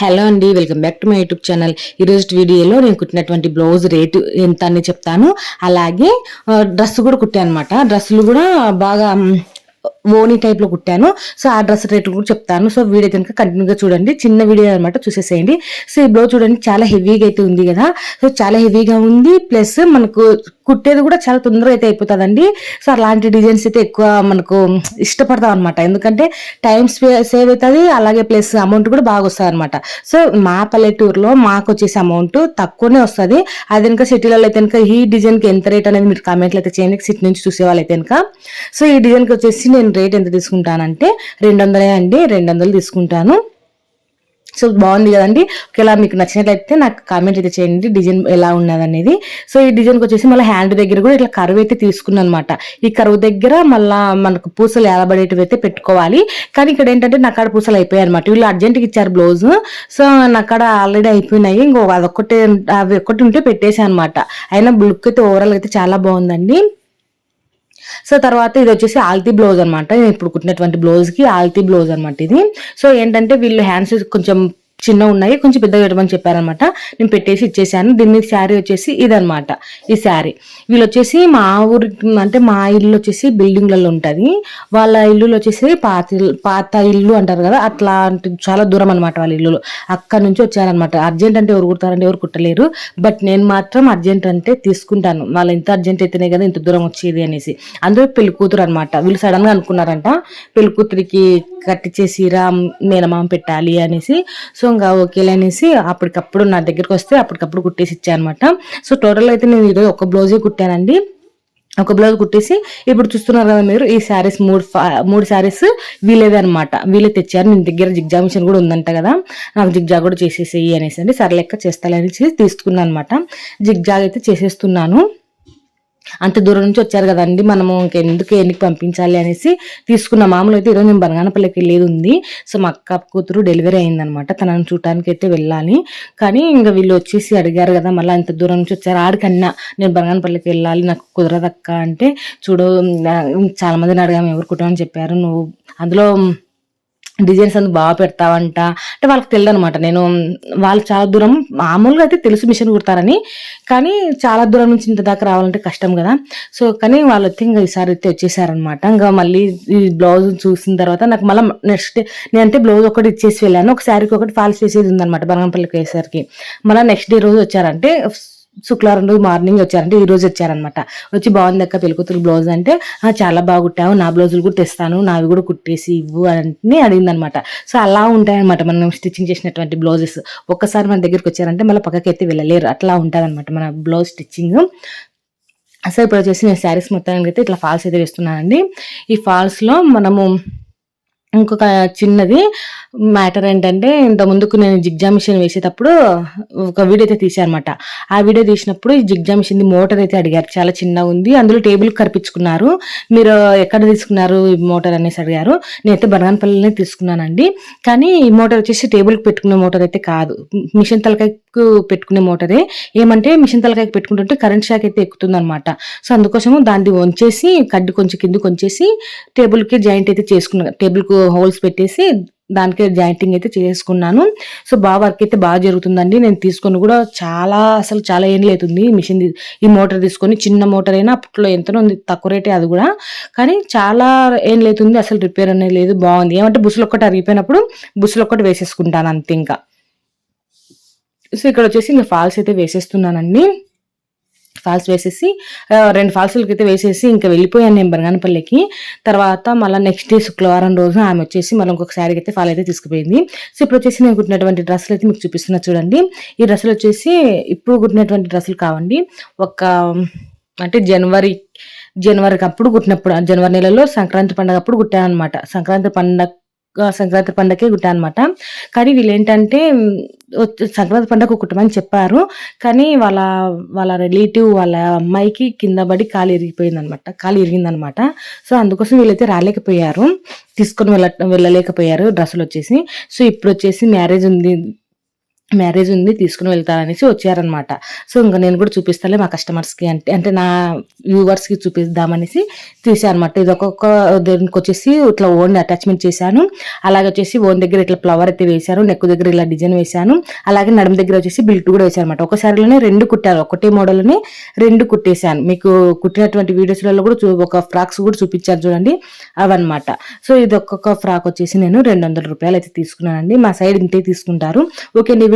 Hello అండి welcome back to my YouTube channel. ఈరోజు వీడియోలో నేను కుట్టినటువంటి బ్లౌజ్ రేటు ఎంత అని చెప్తాను. అలాగే డ్రెస్ కూడా కుట్టాను అనమాట డ్రెస్సులు కూడా బాగా ఓనీ టైప్లో కుట్టాను. సో ఆ డ్రెస్ రేట్లు కూడా చెప్తాను. సో వీడియో కనుక కంటిన్యూగా చూడండి. చిన్న వీడియో అనమాట చూసేసేయండి. సో ఈ బ్లౌజ్ చూడండి చాలా హెవీగా అయితే ఉంది కదా. సో చాలా హెవీగా ఉంది. ప్లస్ మనకు కుట్టేది కూడా చాలా తొందరగా అయితే అయిపోతుందండి. సో అలాంటి డిజైన్స్ అయితే ఎక్కువ మనకు ఇష్టపడతాం అనమాట ఎందుకంటే టైం సేవ్ అవుతుంది. అలాగే ప్లస్ అమౌంట్ కూడా బాగా వస్తుంది అనమాట సో మా పల్లెటూరులో మాకు వచ్చేసి అమౌంట్ తక్కువనే వస్తుంది. అది కనుక సిటీలలో అయితే కనుక ఈ డిజైన్కి ఎంత రేట్ అనేది మీరు కామెంట్లు అయితే చేయండి. సిటీ నుంచి చూసే అయితే కనుక. సో ఈ డిజైన్కి వచ్చేసి నేను రేట్ ఎంత తీసుకుంటానంటే రెండు వందలే అండి రెండు వందలు తీసుకుంటాను. సో బాగుంది కదండి. ఒకవేళ మీకు నచ్చినట్లయితే నాకు కామెంట్ అయితే చేయండి డిజైన్ ఎలా ఉన్నది అనేది సో ఈ డిజైన్కి వచ్చేసి మళ్ళీ హ్యాండ్ దగ్గర కూడా ఇట్లా కరువు అయితే తీసుకున్నాను అనమాట ఈ కరువు దగ్గర మళ్ళా మనకు పూసలు ఏలబడేటివి అయితే పెట్టుకోవాలి. కానీ ఇక్కడ ఏంటంటే నాకాడ పూసలు అయిపోయాయి అనమాట వీళ్ళు అర్జెంట్గా ఇచ్చారు బ్లౌజ్. సో నాకాడ ఆల్రెడీ అయిపోయినాయి. ఇంకో అదొక్కటే అవి ఒక్కటి ఉంటే పెట్టేసాను అనమాట అయినా లుక్ అయితే ఓవరాల్ అయితే చాలా బాగుందండి. సో తర్వాత ఇది వచ్చేసి ఆల్తీ బ్లౌజ్ అనమాట నేను ఇప్పుడు కుట్టినటువంటి బ్లౌజ్కి ఆల్తీ బ్లౌజ్ అనమాట ఇది. సో ఏంటంటే వీళ్ళు హ్యాండ్స్ కొంచెం చిన్న ఉన్నాయి కొంచెం పెద్దగా పెట్టమని చెప్పారనమాట. నేను పెట్టేసి ఇచ్చేసాను. దీని మీద శారీ వచ్చేసి ఇదనమాట. ఈ శారీ. వీళ్ళు వచ్చేసి మా ఊరి అంటే మా ఇల్లు వచ్చేసి బిల్డింగ్లలో ఉంటుంది. వాళ్ళ ఇల్లులు వచ్చేసి పాత ఇల్లు- పాత ఇల్లు అంటారు కదా అట్లా అంటే చాలా దూరం అనమాట వాళ్ళ ఇల్లులు. అక్కడ నుంచి వచ్చారనమాట. అర్జెంట్ అంటే ఎవరు కుడతారంటే ఎవరు కుట్టలేరు. బట్ నేను మాత్రం అర్జెంట్ అంటే తీసుకుంటాను. వాళ్ళు ఎంత అర్జెంట్ అయితేనే కదా ఇంత దూరం వచ్చేది అనేసి. అందరూ పెళ్ళి కూతురు అనమాట వీళ్ళు సడన్గా అనుకున్నారంట పెళ్ళి కూతురికి కట్టించేసిరా మేనమామ పెట్టాలి అనేసి. సో ఇంకా ఓకేలే అనేసి అప్పటికప్పుడు నా దగ్గరికి వస్తే అప్పటికప్పుడు కుట్టేసి ఇచ్చానమాట. సో టోటల్ అయితే నేను ఈరోజు ఒక బ్లౌజే కుట్టానండి. ఒక బ్లౌజ్ కుట్టేసి ఇప్పుడు చూస్తున్నారు కదా మీరు ఈ శారీస్ మూడు మూడు శారీస్ వీలేదే అనమాట వీలే తెచ్చారు. నేను దగ్గర జిగ్జా మిషన్ కూడా ఉందంట కదా నాకు జిగ్జా కూడా చేసేసేయి అనేసి అండి. సరే లెక్క చేస్తాలే అనేసి తీసుకున్నాను అనమాట జిగ్జాగ్ అయితే చేసేస్తున్నాను. అంత దూరం నుంచి వచ్చారు కదండి. మనము ఇంకెందుకు ఎన్నికి పంపించాలి అనేసి తీసుకున్న మామూలు అయితే ఈరోజు నేను బనగానపల్లికి వెళ్ళేది ఉంది సో మా అక్క కూతురు డెలివరీ అయిందనమాట. తనని చూడటానికి అయితే వెళ్ళాలి. కానీ ఇంకా వీళ్ళు వచ్చేసి అడిగారు కదా మళ్ళీ అంత దూరం నుంచి వచ్చారు. ఆడికన్నా నేను బనగానపల్లికి వెళ్ళాలి నాకు కుదరదక్క అంటే చూడు చాలామందిని చాలా మందిని అడిగాము ఎవరు కుటుంబం చెప్పారు. నువ్వు అందులో డిజైన్స్ అందు బాగా పెడతావంట. అంటే వాళ్ళకి తెలియదు అనమాట నేను వాళ్ళు చాలా దూరం మామూలుగా అయితే తెలుసు మిషన్ కుడతారని కానీ చాలా దూరం నుంచి ఇంత దాకా రావాలంటే కష్టం కదా. సో కానీ వాళ్ళు అయితే ఇంకా ఈసారి అయితే వచ్చేసారనమాట. ఇంకా మళ్ళీ ఈ బ్లౌజ్ చూసిన తర్వాత నాకు మళ్ళీ నెక్స్ట్ నేనంటే బ్లౌజ్ ఒకటి ఇచ్చేసి వెళ్ళాను. ఒక శారీకి ఒకటి ఫాల్స్ చేసేది ఉందన్నమాట బనంపల్లికి వేసరికి మళ్ళీ నెక్స్ట్ డే రోజు వచ్చారంటే శుక్రవారం రోజు మార్నింగ్ వచ్చారంటే ఈ రోజు వచ్చారనమాట వచ్చి బాగుంది అక్క పెళ్ళికూతురు బ్లౌజ్ అంటే చాలా బాగా కుట్టావు నా బ్లౌజులు కూడా తెస్తాను నావి కూడా కుట్టేసి ఇవ్వు అని అడిగింది అనమాట సో అలా ఉంటాయన్నమాట మనం స్టిచ్చింగ్ చేసినటువంటి బ్లౌజెస్. ఒక్కసారి మన దగ్గరికి వచ్చారంటే మళ్ళీ పక్కకి అయితే వెళ్ళలేరు. అట్లా ఉంటుంది మన బ్లౌజ్ స్టిచ్చింగ్. సో ఇప్పుడు వచ్చేసి నేను శారీస్ మొత్తానికి అయితే ఇట్లా ఫాల్స్ అయితే వేస్తున్నానండి. ఈ ఫాల్స్లో మనము ఇంకొక చిన్నది మ్యాటర్ ఏంటంటే ఇంత ముందుకు నేను జిగ్జా మిషన్ వేసేటప్పుడు ఒక వీడియో అయితే తీశానమాట ఆ వీడియో తీసినప్పుడు ఈ జిగ్జా మిషన్ మోటార్ అయితే అడిగారు. చాలా చిన్నగా ఉంది అందులో టేబుల్ కరిపించుకున్నారు. మీరు ఎక్కడ తీసుకున్నారు ఈ మోటార్ అనేసి అడిగారు. నేనైతే బనగానపల్లినే తీసుకున్నానండి. కానీ ఈ మోటార్ వచ్చేసి టేబుల్కి పెట్టుకునే మోటార్ అయితే కాదు. మిషన్ తలకాయకు పెట్టుకునే మోటరే. ఏమంటే మిషన్ తలకాయకి పెట్టుకుంటుంటే కరెంట్ షాక్ అయితే ఎక్కుతుంది అనమాట సో అందుకోసము దాన్ని వంచేసి కడ్డి కొంచెం కిందకి వంచేసి టేబుల్కి జాయింట్ అయితే చేసుకున్నా టేబుల్కు హోల్స్ పెట్టేసి దానికి జాయింటింగ్ అయితే చేసుకున్నాను. సో బాగా వర్క్ అయితే బాగా జరుగుతుందండి. నేను తీసుకొని కూడా చాలా అసలు చాలా ఏం అవుతుంది మిషన్ ఈ మోటార్ తీసుకొని. చిన్న మోటార్ అయినా అప్పట్లో ఎంతనో ఉంది తక్కువ రేటే అది కూడా. కానీ చాలా ఏం లేతుంది అసలు రిపేర్ అనేది లేదు బాగుంది. ఏమంటే బుసులు ఒక్కటి అరిగిపోయినప్పుడు బుసులు ఒక్కటి వేసేసుకుంటాను అంతే ఇంకా. సో ఇక్కడ వచ్చేసి ఇంకా ఫాల్స్ అయితే వేసేస్తున్నానండి. ఫాల్స్ వేసేసి రెండు ఫాల్స్లకి అయితే వేసేసి ఇంకా వెళ్ళిపోయాను నేను బనగానపల్లికి. తర్వాత మళ్ళీ నెక్స్ట్ డే శుక్రవారం రోజు ఆమె వచ్చేసి మళ్ళీ ఇంకొక శారీకి అయితే ఫాల్ అయితే తీసుకుపోయింది. సో ఇప్పుడు వచ్చేసి నేను కుట్టినటువంటి డ్రెస్సులు అయితే మీకు చూపిస్తున్నా చూడండి. ఈ డ్రెస్సులు వచ్చేసి ఇప్పుడు కుట్టినటువంటి డ్రెస్సులు కావండి. ఒక అంటే జనవరి జనవరికి అప్పుడు కుట్టినప్పుడు జనవరి నెలలో సంక్రాంతి పండగ అప్పుడు కుట్టాను అనమాట సంక్రాంతి పండగ సంక్రాంతి పండగకే గుట్ట అనమాట కానీ వీళ్ళు ఏంటంటే సంక్రాంతి పండగ కుటుంబం చెప్పారు. కానీ వాళ్ళ వాళ్ళ రిలేటివ్ వాళ్ళ అమ్మాయికి కింద పడి కాలు ఇరిగిపోయింది అనమాట కాలు ఇరిగిందనమాట సో అందుకోసం వీళ్ళైతే రాలేకపోయారు. తీసుకొని వెళ్ళ వెళ్ళలేకపోయారు డ్రెస్సులు వచ్చేసి. సో ఇప్పుడు వచ్చేసి మ్యారేజ్ ఉంది. మ్యారేజ్ ఉంది తీసుకుని వెళ్తారనేసి వచ్చారనమాట సో ఇంకా నేను కూడా చూపిస్తాలే మా కస్టమర్స్కి అంటే అంటే నా వ్యూవర్స్కి చూపిద్దామనేసి తీసాను ఇది ఒక్కొక్క దీనికి వచ్చేసి ఇట్లా ఓన్ అటాచ్మెంట్ చేశాను. అలాగే వచ్చేసి ఓన్ దగ్గర ఇట్లా ఫ్లవర్ అయితే వేశాను నెక్ దగ్గర ఇలా డిజైన్ వేశాను. అలాగే నడుము దగ్గర వచ్చేసి బిల్ట్ కూడా వేశాను అనమాట ఒకసారిలోనే రెండు కుట్టాను ఒకటే మోడల్ని రెండు కుట్టేశాను. మీకు కుట్టినటువంటి వీడియోస్లలో కూడా చూ- ఒక ఫ్రాక్స్ కూడా చూపించారు చూడండి. అవన్నమాట. సో ఇది ఒక్కొక్క ఫ్రాక్ వచ్చేసి నేను రెండు వందల రూపాయలు అయితే తీసుకున్నానండి. మా సైడ్ ఇంతే తీసుకుంటారు. ఓకే అండి